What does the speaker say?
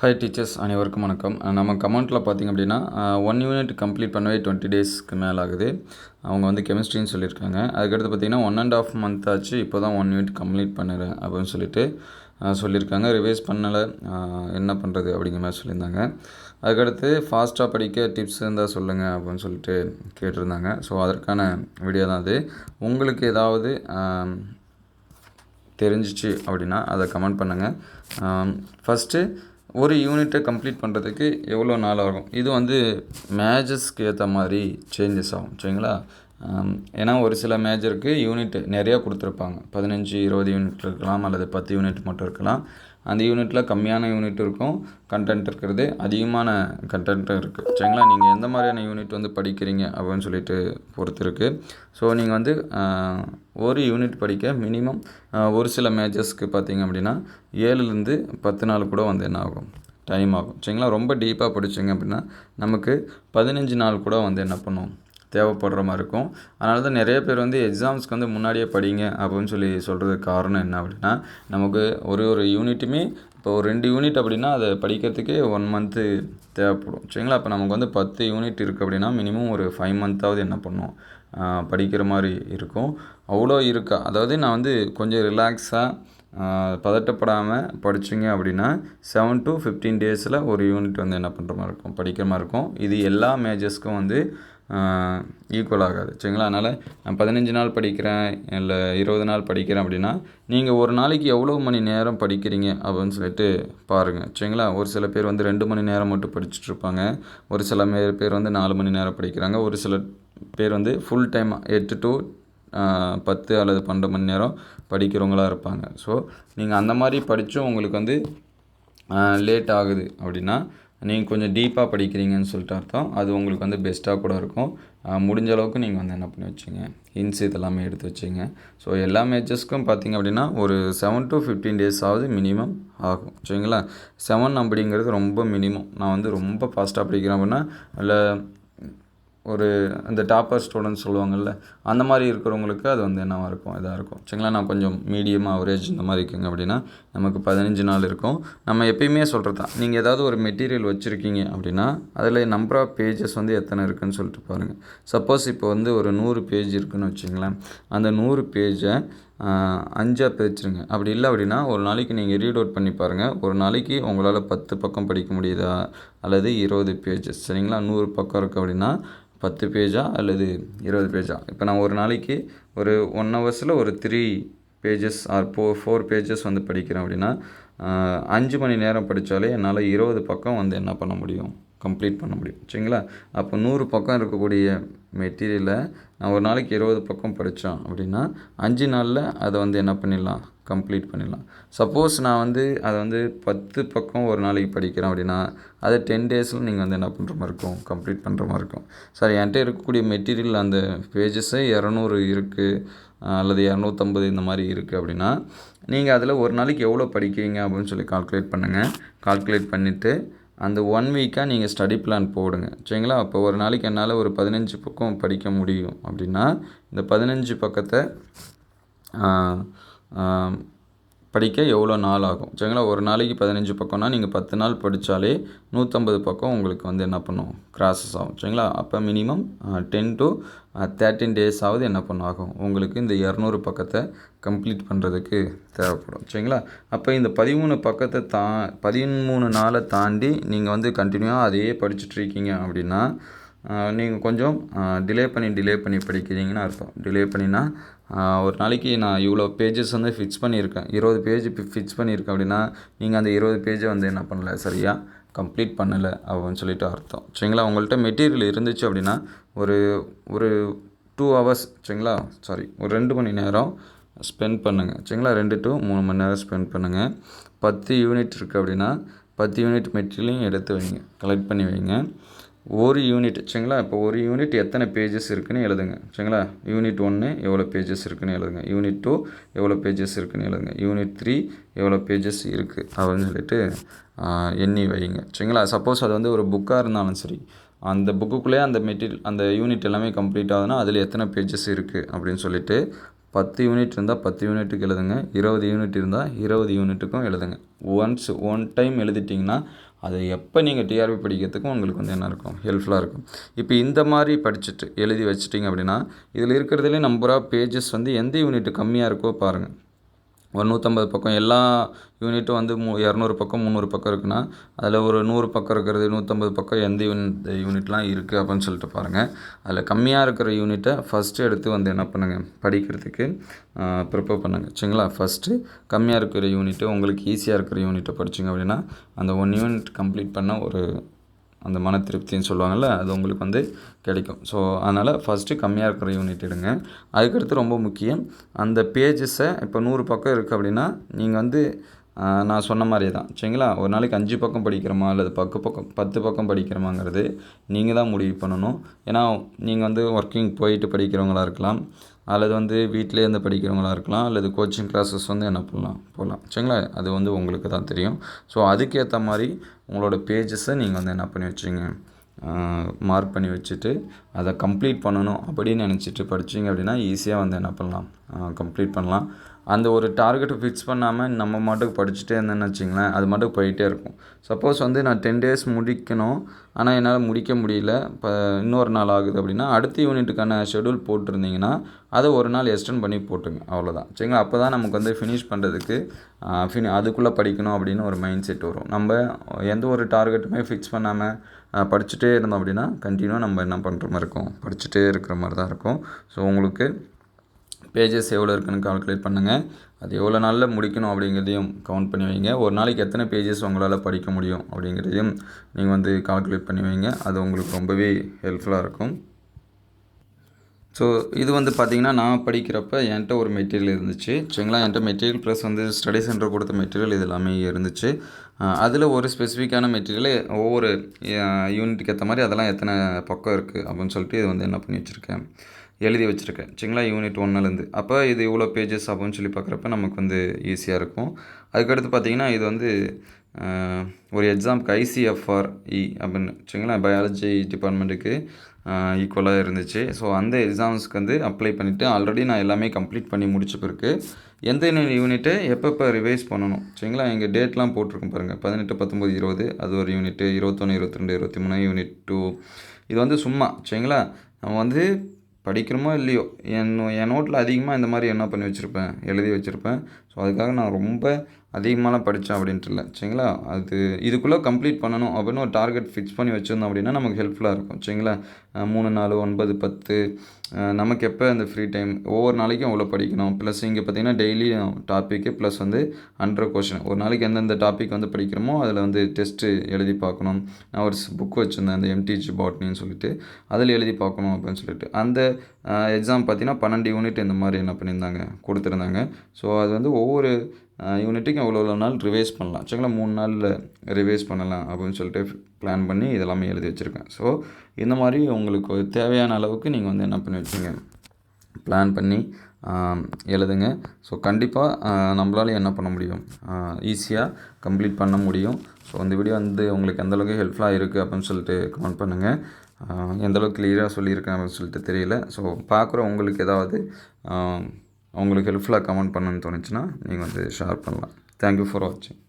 Hi teachers அனைவருக்கும் வணக்கம். நம்ம கமெண்ட்டில் பார்த்திங்க அப்படின்னா ஒன் யூனிட் கம்ப்ளீட் பண்ணவே டுவெண்ட்டி டேஸ்க்கு மேலே ஆகுது. அவங்க வந்து கெமிஸ்ட்ரின்னு சொல்லியிருக்காங்க. அதுக்கடுத்து பார்த்திங்கன்னா ஒன் அண்ட் ஆஃப் மந்த் ஆச்சு. இப்போ தான் ஒன் யூனிட் கம்ப்ளீட் பண்ணுறேன் அப்படின்னு சொல்லிட்டு சொல்லியிருக்காங்க. ரிவைஸ் பண்ணலை. என்ன பண்ணுறது அப்படிங்கிற மாதிரி சொல்லியிருந்தாங்க. அதுக்கடுத்து ஃபாஸ்ட்டாக படிக்க டிப்ஸ் இருந்தால் சொல்லுங்கள் அப்படின்னு சொல்லிட்டு கேட்டிருந்தாங்க. ஸோ அதற்கான வீடியோ தான் அது. உங்களுக்கு ஏதாவது தெரிஞ்சிச்சு அப்படின்னா அதை கமெண்ட் பண்ணுங்கள் ஃபஸ்ட்டு ஒரு யூனிட்டை கம்ப்ளீட் பண்ணுறதுக்கு எவ்வளோ நாள் ஆகும்? இது வந்து மேஜஸ்க்கு ஏற்ற மாதிரி சேஞ்சஸ் ஆகும் சரிங்களா? ஏன்னா ஒரு சில மேஜருக்கு யூனிட் நிறையா கொடுத்துருப்பாங்க. பதினஞ்சு இருபது யூனிட் இருக்கலாம் அல்லது பத்து யூனிட் மட்டும் இருக்கலாம். அந்த யூனிட்டில் கம்மியான யூனிட் இருக்கும் கண்டென்ட் இருக்கிறது அதிகமான கண்டென்ட்டும் இருக்குது சரிங்களா? நீங்கள் எந்த மாதிரியான யூனிட் வந்து படிக்கிறீங்க அப்படின்னு சொல்லிட்டு பொறுத்து இருக்குது ஸோ நீங்கள் வந்து ஒரு யூனிட் படிக்க மினிமம் ஒரு சில மேஜஸ்க்கு பார்த்தீங்க அப்படின்னா ஏழுலேருந்து பத்து நாள் கூட வந்து என்ன ஆகும்? டைம் ஆகும். சரிங்களா? ரொம்ப டீப்பாக படிச்சிங்க அப்படின்னா நமக்கு பதினஞ்சு நாள் கூட வந்து என்ன பண்ணும்? தேவைப்படுற மாதிரி இருக்கும். அதனால தான் நிறைய பேர் வந்து எக்ஸாம்ஸ்க்கு வந்து முன்னாடியே படிங்க அப்படின்னு சொல்லி சொல்கிறதுக்கு காரணம் என்ன அப்படின்னா நமக்கு ஒரு ஒரு யூனிட்டுமே இப்போ ஒரு ரெண்டு யூனிட் அப்படின்னா அதை படிக்கிறதுக்கே ஒன் மந்த்து தேவைப்படும். சரிங்களா? இப்போ நமக்கு வந்து பத்து யூனிட் இருக்குது அப்படின்னா மினிமம் ஒரு ஃபைவ் மந்த்தாவது என்ன பண்ணும்? படிக்கிற மாதிரி இருக்கும். அவ்வளோ இருக்கா? அதாவது நான் வந்து கொஞ்சம் ரிலாக்ஸாக பதட்டப்படாமல் படிச்சிங்க அப்படின்னா செவன் டு ஃபிஃப்டீன் டேஸில் ஒரு யூனிட் வந்து என்ன பண்ணுற மாதிரி இருக்கும்? படிக்கிற மாதிரி இருக்கும். இது எல்லா மேஜர்ஸ்க்கும் வந்து ஈக்குவல் ஆகாது. சரிங்களா? அதனால் நான் பதினஞ்சு நாள் படிக்கிறேன் இல்லை இருபது நாள் படிக்கிறேன் அப்படின்னா நீங்கள் ஒரு நாளைக்கு எவ்வளோ மணி நேரம் படிக்கிறீங்க அப்படின்னு சொல்லிட்டு பாருங்கள் சரிங்களா? ஒரு சில பேர் வந்து ரெண்டு மணி நேரம் மட்டும் படிச்சுட்டு இருப்பாங்க. ஒரு சில பேர் வந்து நாலு மணி நேரம் படிக்கிறாங்க. ஒரு சில பேர் வந்து ஃபுல் டைம் எட்டு டு பத்து அல்லது பன்னெண்டு மணி நேரம் படிக்கிறவங்களா இருப்பாங்க. ஸோ நீங்கள் அந்த மாதிரி படித்தும் உங்களுக்கு வந்து லேட் ஆகுது அப்படின்னா நீங்கள் கொஞ்சம் டீப்பாக படிக்கிறீங்கன்னு சொல்லிட்டு அர்த்தம். அது உங்களுக்கு வந்து பெஸ்ட்டாக கூட இருக்கும். முடிஞ்ச அளவுக்கு நீங்கள் வந்து என்ன பண்ணி வச்சுங்க? ஹின்ஸ் இதெல்லாமே எடுத்து வச்சுங்க. ஸோ எல்லா மேட்சஸ்க்கும் பார்த்தீங்க அப்படின்னா ஒரு செவன் டு ஃபிஃப்டீன் டேஸ் ஆகுது மினிமம் ஆகும். சரிங்களா? செவன் அப்படிங்கிறது ரொம்ப மினிமம் நான் வந்து ரொம்ப ஃபாஸ்ட்டாக படிக்கிறேன் அப்படின்னா இல்லை ஒரு இந்த டாப்பர் ஸ்டூடெண்ட்ஸ் சொல்லுவாங்கல்ல அந்த மாதிரி இருக்கிறவங்களுக்கு அது வந்து என்னவாக இருக்கும் இதாக இருக்கும். சரிங்களா? நான் கொஞ்சம் மீடியம் அவரேஜ் இந்த மாதிரி இருக்குங்க அப்படின்னா நமக்கு பதினஞ்சு நாள் இருக்கும். நம்ம எப்பயுமே சொல்கிறது தான் நீங்கள் ஏதாவது ஒரு மெட்டீரியல் வச்சுருக்கீங்க அப்படின்னா அதில் நம்பர் ஆஃப் பேஜஸ் வந்து எத்தனை இருக்குன்னு சொல்லிட்டு பாருங்கள் சப்போஸ் இப்போ வந்து ஒரு நூறு பேஜ் இருக்குன்னு வச்சுங்களேன் அந்த நூறு பேஜை அஞ்சாக பிரிச்சுருங்க. அப்படி இல்லை அப்படின்னா ஒரு நாளைக்கு நீங்கள் ரீட் அவுட் பண்ணி பாருங்கள் ஒரு நாளைக்கு உங்களால் பத்து பக்கம் படிக்க முடியுதா? அல்லது இருபது பேஜஸ் சரிங்களா? நூறு பக்கம் இருக்குது அப்படின்னா பத்து பேஜா அல்லது இருபது பேஜா இப்போ நான் ஒரு நாளைக்கு ஒரு ஒன் ஹவர்ஸில் ஒரு த்ரீ பேஜஸ் ஆர் ஃபோ ஃபோர் பேஜஸ் வந்து படிக்கிறேன் அப்படின்னா அஞ்சு மணி நேரம் படித்தாலே என்னால் இருபது பக்கம் வந்து என்ன பண்ண முடியும்? கம்ப்ளீட் பண்ண முடியும். சரிங்களா? அப்போ நூறு பக்கம் இருக்கக்கூடிய மெட்டீரியலை நான் ஒரு நாளைக்கு இருபது பக்கம் படித்தோம் அப்படின்னா அஞ்சு நாளில் அதை வந்து என்ன பண்ணிடலாம்? கம்ப்ளீட் பண்ணிடலாம். சப்போஸ் நான் வந்து அதை வந்து பத்து பக்கம் ஒரு நாளைக்கு படிக்கிறேன் அப்படின்னா அதை டென் டேஸில் நீங்கள் வந்து என்ன பண்ணுற மாதிரி இருக்கும்? கம்ப்ளீட் பண்ணுற மாதிரி இருக்கும். சார் என்கிட்ட இருக்கக்கூடிய மெட்டீரியல் அந்த பேஜஸே இரநூறு இருக்குது அல்லது இரநூத்தம்பது இந்த மாதிரி இருக்குது அப்படின்னா நீங்கள் அதில் ஒரு நாளைக்கு எவ்வளோ படிக்கிறீங்க அப்படின்னு சொல்லி கால்குலேட் பண்ணுங்கள் கால்குலேட் பண்ணிவிட்டு அந்த ஒன் வீக்காக நீங்கள் ஸ்டடி பிளான் போடுங்க. சரிங்களா? அப்போ ஒரு நாளைக்கு என்னால் ஒரு பதினஞ்சு பக்கம் படிக்க முடியும். அப்படின்னா இந்த பதினஞ்சு பக்கத்தை படிக்க எவ்வளோ நாள் ஆகும்? சரிங்களா? ஒரு நாளைக்கு பதினஞ்சு பக்கம்னா நீங்கள் பத்து நாள் படித்தாலே நூற்றம்பது பக்கம் உங்களுக்கு வந்து என்ன பண்ணும்? கிராஸஸ் ஆகும். சரிங்களா? அப்போ minimum ten to thirteen days ஆகுது என்ன பண்ணும் ஆகும் உங்களுக்கு இந்த இரநூறு பக்கத்தை கம்ப்ளீட் பண்ணுறதுக்கு தேவைப்படும். சரிங்களா? அப்போ இந்த பதிமூணு பக்கத்தை தா பதிமூணு நாளை தாண்டி நீங்கள் வந்து கண்டினியூவாக அதையே படிச்சுட்ருக்கீங்க அப்படின்னா நீங்கள் கொஞ்சம் டிலே பண்ணி டிலே பண்ணி படிக்கிறீங்கன்னு அர்த்தம். டிலே பண்ணினா ஒரு நாளைக்கு நான் இவ்வளோ பேஜஸ் வந்து ஃபிக்ஸ் பண்ணியிருக்கேன். இருபது பேஜ் ஃபிக்ஸ் பண்ணியிருக்கேன் அப்படின்னா நீங்கள் அந்த இருபது பேஜை வந்து என்ன பண்ணல? சரியாக கம்ப்ளீட் பண்ணலை அப்படின்னு சொல்லிட்டு அர்த்தம். சரிங்களா? உங்கள்கிட்ட மெட்டீரியல் இருந்துச்சு அப்படின்னா ஒரு ஒரு டூ ஹவர்ஸ் சரிங்களா? சாரி ஒரு ரெண்டு மணி நேரம் ஸ்பெண்ட் பண்ணுங்கள் சரிங்களா? ரெண்டு டு மூணு மணி நேரம் ஸ்பெண்ட் பண்ணுங்கள் பத்து யூனிட் இருக்குது அப்படின்னா பத்து யூனிட் மெட்டீரியலையும் எடுத்து வைங்க. கலெக்ட் பண்ணி வைங்க. ஒரு யூனிட் சரிங்களா? இப்போ ஒரு யூனிட் எத்தனை பேஜஸ் இருக்குன்னு எழுதுங்க சரிங்களா? யூனிட் ஒன்று எவ்வளோ பேஜஸ் இருக்குன்னு எழுதுங்க. யூனிட் டூ எவ்வளோ பேஜஸ் இருக்குன்னு எழுதுங்க. யூனிட் த்ரீ எவ்வளோ பேஜஸ் இருக்குது அப்படின்னு சொல்லிட்டு எண்ணி வைங்க சரிங்களா? சப்போஸ் அது வந்து ஒரு புக்காக இருந்தாலும் சரி அந்த புக்குக்குள்ளேயே அந்த மெட்டீரியல் அந்த யூனிட் எல்லாமே கம்ப்ளீட் ஆகுதுன்னா அதில் எத்தனை பேஜஸ் இருக்குது அப்படின்னு சொல்லிட்டு பத்து யூனிட் இருந்தால் பத்து யூனிட்டுக்கு எழுதுங்க. இருபது யூனிட் இருந்தால் இருபது யூனிட்டுக்கும் எழுதுங்க. ஒன்ஸ் ஒன் டைம் எழுதிட்டிங்கன்னா அதை எப்போ நீங்கள் டிஆர்பி படிக்கிறதுக்கும் உங்களுக்கு வந்து என்ன இருக்கும்? ஹெல்ப்ஃபுல்லாக இருக்கும். இப்போ இந்த மாதிரி படிச்சுட்டு எழுதி வச்சிட்டிங்க அப்படின்னா இதில் இருக்கிறதுலே நம்பர் ஆஃப் பேஜஸ் வந்து எந்த யூனிட் கம்மியாக இருக்கோ பாருங்கள் ஒரு நூற்றம்பது பக்கம் எல்லா யூனிட்டும் வந்து மூ இரநூறு பக்கம் முந்நூறு பக்கம் இருக்குன்னா அதில் ஒரு நூறு பக்கம் இருக்கிறது நூற்றம்பது பக்கம் எந்த யூனிட் யூனிட்லாம் இருக்குது அப்படின்னு சொல்லிட்டு பாருங்கள் அதில் கம்மியாக இருக்கிற யூனிட்டை ஃபஸ்ட்டு எடுத்து வந்து என்ன பண்ணுங்கள் படிக்கிறதுக்கு ப்ரிப்பேர் பண்ணுங்கள் சரிங்களா? ஃபஸ்ட்டு கம்மியாக இருக்கிற யூனிட்டு உங்களுக்கு ஈஸியாக இருக்கிற யூனிட்டை படிச்சிங்க அப்படின்னா அந்த ஒன் யூனிட் கம்ப்ளீட் பண்ண ஒரு அந்த மன திருப்தின்னு சொல்லுவாங்கள்ல அது உங்களுக்கு வந்து கிடைக்கும். ஸோ அதனால் ஃபஸ்ட்டு கம்மியாக இருக்கிற யூனிட் எடுங்க. அதுக்கடுத்து ரொம்ப முக்கியம் அந்த பேஜஸை இப்போ நூறு பக்கம் இருக்குது அப்படின்னா நீங்கள் வந்து நான் சொன்ன மாதிரியே தான். சரிங்களா? ஒரு நாளைக்கு அஞ்சு பக்கம் படிக்கிறோமா அல்லது பக்கு பக்கம் பத்து பக்கம் படிக்கிறோமாங்கிறது நீங்கள் தான் முடிவு பண்ணணும். ஏன்னா நீங்கள் வந்து ஒர்க்கிங் போயிட்டு படிக்கிறவங்களா இருக்கலாம் அல்லது வந்து வீட்டிலே இருந்து படிக்கிறவங்களா இருக்கலாம் அல்லது கோச்சிங் கிளாஸஸ் வந்து என்ன பண்ணலாம் போகலாம். சரிங்களா? அது வந்து உங்களுக்கு தான் தெரியும். ஸோ அதுக்கேற்ற மாதிரி உங்களோட பேஜஸை நீங்கள் வந்து என்ன பண்ணி வச்சுங்க மார்க் பண்ணி வச்சுட்டு அதை கம்ப்ளீட் பண்ணணும் அப்படின்னு நினச்சிட்டு படிச்சிங்க அப்படின்னா ஈஸியாக வந்து என்ன பண்ணலாம்? கம்ப்ளீட் பண்ணலாம். அந்த ஒரு டார்கெட்டை ஃபிக்ஸ் பண்ணாமல் நம்ம மாட்டுக்கு படிச்சுட்டே இருந்தேன்னு வச்சிங்களேன் அது மாட்டுக்கு போயிட்டே இருக்கும். சப்போஸ் வந்து நான் டென் டேஸ் முடிக்கணும் ஆனால் என்னால் முடிக்க முடியல இப்போ இன்னொரு நாள் ஆகுது அப்படின்னா அடுத்த யூனிட்டுக்கான ஷெடியூல் போட்டிருந்தீங்கன்னா அதை ஒரு நாள் எக்ஸ்டெண்ட் பண்ணி போட்டுங்க அவ்வளோதான் சரிங்களா? அப்போ தான் நமக்கு வந்து ஃபினிஷ் பண்ணுறதுக்கு ஃபினி அதுக்குள்ளே படிக்கணும் அப்படின்னு ஒரு மைண்ட் செட் வரும். நம்ம எந்த ஒரு டார்கெட்டுமே ஃபிக்ஸ் பண்ணாமல் படிச்சுட்டே இருந்தோம் அப்படின்னா கண்டினியூவாக நம்ம என்ன பண்ணுற மாதிரி இருக்கும்? படிச்சுட்டே இருக்கிற மாதிரி தான் இருக்கும். ஸோ உங்களுக்கு பேஜஸ் எவ்வளோ இருக்குன்னு கால்குலேட் பண்ணுங்கள் அது எவ்வளோ நாளில் முடிக்கணும் அப்படிங்கிறதையும் கவுண்ட் பண்ணி வைங்க. ஒரு நாளைக்கு எத்தனை பேஜஸ் உங்களால் படிக்க முடியும் அப்படிங்கிறதையும் நீங்கள் வந்து கால்குலேட் பண்ணி வைங்க. அது உங்களுக்கு ரொம்பவே ஹெல்ப்ஃபுல்லாக இருக்கும். ஸோ இது வந்து பார்த்திங்கன்னா நான் படிக்கிறப்ப என்கிட்ட ஒரு மெட்டீரியல் இருந்துச்சு. சரிங்களா? என்கிட்ட மெட்டீரியல் ப்ளஸ் வந்து ஸ்டடி சென்டர் கொடுத்த மெட்டீரியல் இது எல்லாமே இருந்துச்சு. அதில் ஒரு ஸ்பெசிஃபிக்கான மெட்டீரியலு ஒவ்வொரு யூனிட்டுக்கு ஏற்ற மாதிரி அதெல்லாம் எத்தனை பக்கம் இருக்குது அப்படின்னு சொல்லிட்டு இது வந்து என்ன பண்ணி வச்சுருக்கேன். எழுதி வச்சுருக்கேன். சரிங்களா? யூனிட் ஒன்னுலேருந்து அப்போ இது இவ்வளோ பேஜஸ் அப்படின்னு சொல்லி பார்க்குறப்ப நமக்கு வந்து ஈஸியாக இருக்கும். அதுக்கடுத்து பார்த்திங்கன்னா இது வந்து ஒரு எக்ஸாம்க்கு ஐசிஎஃப்ஆர்இ அப்படின்னு. சரிங்களா? பயாலஜி டிபார்ட்மெண்ட்டுக்கு ஈக்குவலாக இருந்துச்சு. ஸோ அந்த எக்ஸாம்ஸ்க்கு வந்து அப்ளை பண்ணிவிட்டு ஆல்ரெடி நான் எல்லாமே கம்ப்ளீட் பண்ணி முடிச்ச பிறகு எந்த யூனிட்டு எப்பப்போ ரிவைஸ் பண்ணணும்? சரிங்களா? எங்கள் டேட்லாம் போட்டிருக்கோம் பாருங்கள் பதினெட்டு பத்தொம்பது இருபது அது ஒரு யூனிட்டு இருபத்தொன்று இருபத்திரெண்டு இருபத்தி மூணு யூனிட் டூ இது வந்து சும்மா சரிங்களா? நம்ம வந்து படிக்கிறோமோ இல்லையோ என் என் நோட்டில் அதிகமாக இந்த மாதிரி என்ன பண்ணி வச்சுருப்பேன்? எழுதி வச்சுருப்பேன். ஸோ அதுக்காக நான் ரொம்ப அதிகமாகலாம் படித்தோம் அப்படின்ட்டு இல்லை. சரிங்களா? அது இதுக்குள்ளே கம்ப்ளீட் பண்ணணும் அப்படின்னு ஒரு டார்கெட் ஃபிக்ஸ் பண்ணி வச்சுருந்தோம் அப்படின்னா நமக்கு ஹெல்ப்ஃபுல்லாக இருக்கும். சரிங்களா? மூணு நாலு ஒன்பது பத்து நமக்கு எப்போ அந்த ஃப்ரீ டைம் ஒவ்வொரு நாளைக்கும் அவ்வளோ படிக்கணும்? ப்ளஸ் இங்கே பார்த்தீங்கன்னா டெய்லி டாப்பிக்கு ப்ளஸ் வந்து அண்டர் கொஷின் ஒரு நாளைக்கு எந்தெந்த டாபிக் வந்து படிக்கிறோமோ அதில் வந்து டெஸ்ட்டு எழுதி பார்க்கணும். நான் ஒரு புக் வச்சுருந்தேன் அந்த எம்டிஜி பாட்னின்னு சொல்லிட்டு. அதில் எழுதி பார்க்கணும் அப்படின்னு சொல்லிட்டு. அந்த எக்ஸாம் பார்த்தீங்கன்னா பன்னெண்டு யூனிட் இந்த மாதிரி என்ன பண்ணியிருந்தாங்க? கொடுத்துருந்தாங்க. ஸோ அது வந்து ஒவ்வொரு யூனிட்டுக்கும் எவ்வளோ எவ்வளோ நாள் ரிவைஸ் பண்ணலாம். சரிங்களா மூணு நாளில் ரிவைஸ் பண்ணலாம் அப்படின்னு சொல்லிட்டு பிளான் பண்ணி இதெல்லாமே எழுதி வச்சுருக்கேன். ஸோ இந்த மாதிரி உங்களுக்கு தேவையான அளவுக்கு நீங்கள் வந்து என்ன பண்ணி வச்சுங்க? பிளான் பண்ணி எழுதுங்க. ஸோ கண்டிப்பாக நம்மளால் என்ன பண்ண முடியும்? ஈஸியாக கம்ப்ளீட் பண்ண முடியும். ஸோ இந்த வீடியோ வந்து உங்களுக்கு எந்தளவுக்கு ஹெல்ப்ஃபுல்லாக இருக்குது அப்படின்னு சொல்லிட்டு கமெண்ட் பண்ணுங்கள் எந்தளவுக்கு கிளியராக சொல்லியிருக்கேன் அப்படின்னு சொல்லிட்டு தெரியல. ஸோ பார்க்குற உங்களுக்கு ஏதாவது ஆம், உங்களுக்கு ஹெல்ப்ஃபுல்லாக கமெண்ட் பண்ணணும்னு தோணுச்சுன்னா நீங்கள் வந்து ஷேர் பண்ணலாம். தேங்க்யூ ஃபார் வாட்சிங்